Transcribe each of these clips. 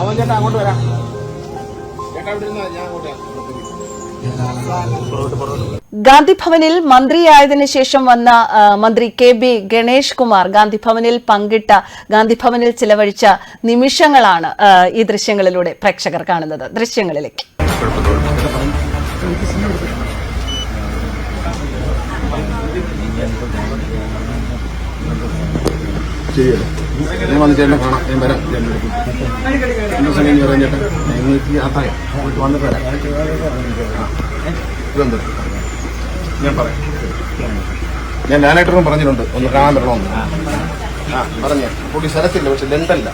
അവൻ ചേട്ടാ അങ്ങോട്ട് വരാം. ചേട്ടാ ഇവിടെ ഇരുന്നാ ഞാൻ അങ്ങോട്ട് ഗാന്ധി ഭവനിൽ മന്ത്രിയായതിനു ശേഷം വന്ന മന്ത്രി കെ ബി ഗണേഷ് കുമാർ ഗാന്ധിഭവനിൽ പങ്കിട്ട ഗാന്ധിഭവനിൽ ചിലവഴിച്ച നിമിഷങ്ങളാണ് ഈ ദൃശ്യങ്ങളിലൂടെ പ്രേക്ഷകർ കാണുന്നത്. ദൃശ്യങ്ങളിലേക്ക്. ശരിയല്ലേ? ഞാൻ വന്ന് ചേട്ടനെ കാണാം. ഞാൻ വരാം. ചേട്ടന്റെ അടുത്ത് എന്റെ സമയം ഞാൻ ഞങ്ങൾക്ക് പോയിട്ട് വന്നിട്ട് വരാം. ഇതെന്ത് ഞാൻ പറയാം. ഞാൻ ലാലേട്ടനും പറഞ്ഞിട്ടുണ്ട്. ഒന്ന് കാണാൻ വരണമെന്ന്. ആ. പറഞ്ഞേ പുള്ളി സ്ഥലത്തില്ല പക്ഷെ ലണ്ടല്ല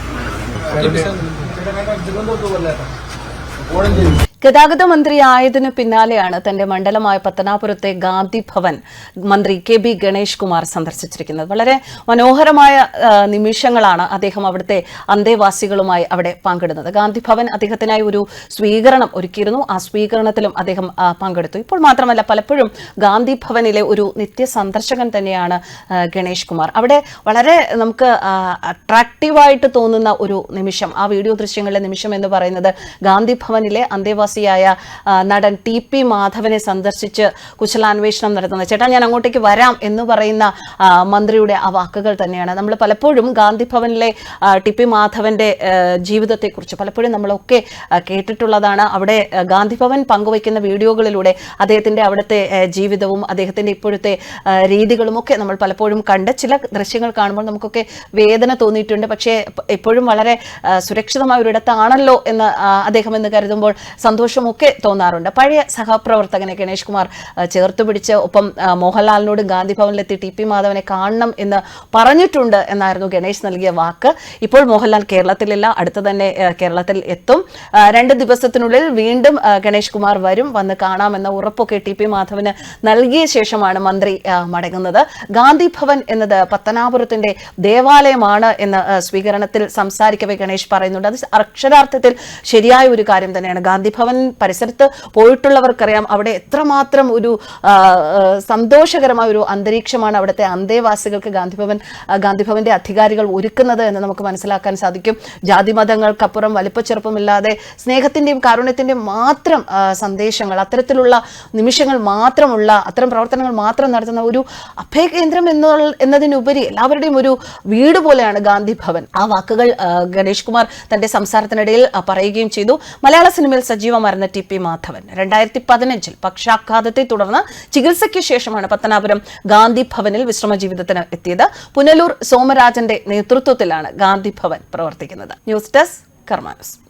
കോഴഞ്ചേരി ഗതാഗത മന്ത്രി ആയതിനു പിന്നാലെയാണ് തന്റെ മണ്ഡലമായ പത്തനാപുരത്തെ ഗാന്ധി ഭവൻ മന്ത്രി കെ ബി ഗണേഷ് കുമാർ സന്ദർശിച്ചിരിക്കുന്നത്. വളരെ മനോഹരമായ നിമിഷങ്ങളാണ് അദ്ദേഹം അവിടുത്തെ അന്തേവാസികളുമായി അവിടെ പങ്കിടുന്നത്. ഗാന്ധി ഭവൻ അദ്ദേഹത്തിനായി ഒരു സ്വീകരണം ഒരുക്കിയിരുന്നു. ആ സ്വീകരണത്തിലും അദ്ദേഹം പങ്കെടുത്തു. ഇപ്പോൾ മാത്രമല്ല പലപ്പോഴും ഗാന്ധി ഭവനിലെ ഒരു നിത്യ സന്ദർശകൻ തന്നെയാണ് ഗണേഷ് കുമാർ. അവിടെ വളരെ നമുക്ക് അട്രാക്റ്റീവായിട്ട് തോന്നുന്ന ഒരു നിമിഷം ആ വീഡിയോ ദൃശ്യങ്ങളിലെ നിമിഷം എന്ന് പറയുന്നത് ഗാന്ധി ഭവനിലെ അന്തേവാസിയായ ആ, നടൻ ടി പി മാധവനെ സന്ദർശിച്ച് കുശലാന്വേഷണം നടത്തുന്നത് ചേട്ടാ ഞാൻ അങ്ങോട്ടേക്ക് വരാം എന്ന് പറയുന്ന മന്ത്രിയുടെ ആ വാക്കുകൾ തന്നെയാണ്. നമ്മൾ പലപ്പോഴും ഗാന്ധി ഭവനിലെ ടി പി മാധവന്റെ ജീവിതത്തെക്കുറിച്ച് പലപ്പോഴും നമ്മളൊക്കെ കേട്ടിട്ടുള്ളതാണ്. അവിടെ ഗാന്ധി ഭവൻ പങ്കുവയ്ക്കുന്ന വീഡിയോകളിലൂടെ അദ്ദേഹത്തിന്റെ അവിടുത്തെ ജീവിതവും അദ്ദേഹത്തിന്റെ ഇപ്പോഴത്തെ രീതികളും ഒക്കെ നമ്മൾ പലപ്പോഴും കണ്ട് ചില ദൃശ്യങ്ങൾ കാണുമ്പോൾ നമുക്കൊക്കെ വേദന തോന്നിയിട്ടുണ്ട്. പക്ഷേ എപ്പോഴും വളരെ സുരക്ഷിതമായ ഒരിടത്താണല്ലോ എന്ന് അദ്ദേഹം എന്ന് കരുതുമ്പോൾ സന്തോഷമൊക്കെ തോന്നാറുണ്ട്. പഴയ സഹപ്രവർത്തകനെ ഗണേഷ് കുമാർ ചേർത്ത് പിടിച്ച് ഒപ്പം മോഹൻലാലിനോടും ഗാന്ധി ഭവനിലെത്തി ടി പി മാധവനെ കാണണം എന്ന് പറഞ്ഞിട്ടുണ്ട് എന്നായിരുന്നു ഗണേഷ് നൽകിയ വാക്ക്. ഇപ്പോൾ മോഹൻലാൽ കേരളത്തിലില്ല അടുത്ത് തന്നെ കേരളത്തിൽ എത്തും. രണ്ട് ദിവസത്തിനുള്ളിൽ വീണ്ടും ഗണേഷ് കുമാർ വരും വന്ന് കാണാമെന്ന ഉറപ്പൊക്കെ ടി പി മാധവന് നൽകിയ ശേഷമാണ് മന്ത്രി മടങ്ങുന്നത്. ഗാന്ധി ഭവൻ എന്നത് പത്തനാപുരത്തിന്റെ ദേവാലയമാണ് എന്ന് സ്വീകരണത്തിൽ സംസാരിക്കവേ ഗണേഷ് പറയുന്നുണ്ട്. അത് അക്ഷരാർത്ഥത്തിൽ ശരിയായ ഒരു കാര്യം തന്നെയാണ്. ഗാന്ധി പരിസരത്ത് പോയിട്ടുള്ളവർക്കറിയാം അവിടെ എത്രമാത്രം ഒരു സന്തോഷകരമായ ഒരു അന്തരീക്ഷമാണ് അവിടുത്തെ അന്തേവാസികൾക്ക് ഗാന്ധി ഭവൻ ആ, ഗാന്ധി ഭവന്റെ അധികാരികൾ ഒരുക്കുന്നത് എന്ന് നമുക്ക് മനസ്സിലാക്കാൻ സാധിക്കും. ജാതി മതങ്ങൾക്കപ്പുറം വലിപ്പച്ചെറുപ്പമില്ലാതെ സ്നേഹത്തിന്റെയും കാരുണ്യത്തിന്റെയും മാത്രം സന്ദേശങ്ങൾ അത്തരത്തിലുള്ള നിമിഷങ്ങൾ മാത്രമുള്ള അത്തരം പ്രവർത്തനങ്ങൾ മാത്രം നടത്തുന്ന ഒരു അഭയകേന്ദ്രം എന്നുള്ള എന്നതിനുപരി എല്ലാവരുടെയും ഒരു വീട് പോലെയാണ് ഗാന്ധി ഭവൻ ആ വാക്കുകൾ ഗണേഷ് കുമാർ തന്റെ സംസാരത്തിനിടയിൽ പറയുകയും ചെയ്തു. മലയാള സിനിമയിൽ സജീവമായിരുന്ന ടി പി മാധവൻ. രണ്ടായിരത്തി പതിനഞ്ചിൽ പക്ഷാഘാതത്തെ തുടർന്ന് ചികിത്സയ്ക്ക് ശേഷമാണ് പത്തനാപുരം ഗാന്ധി ഭവനിൽ വിശ്രമ ജീവിതത്തിന് എത്തിയത്. പുനലൂർ സോമരാജന്റെ നേതൃത്വത്തിലാണ് ഗാന്ധി ഭവൻ പ്രവർത്തിക്കുന്നത്. News desk കർമാനസ്.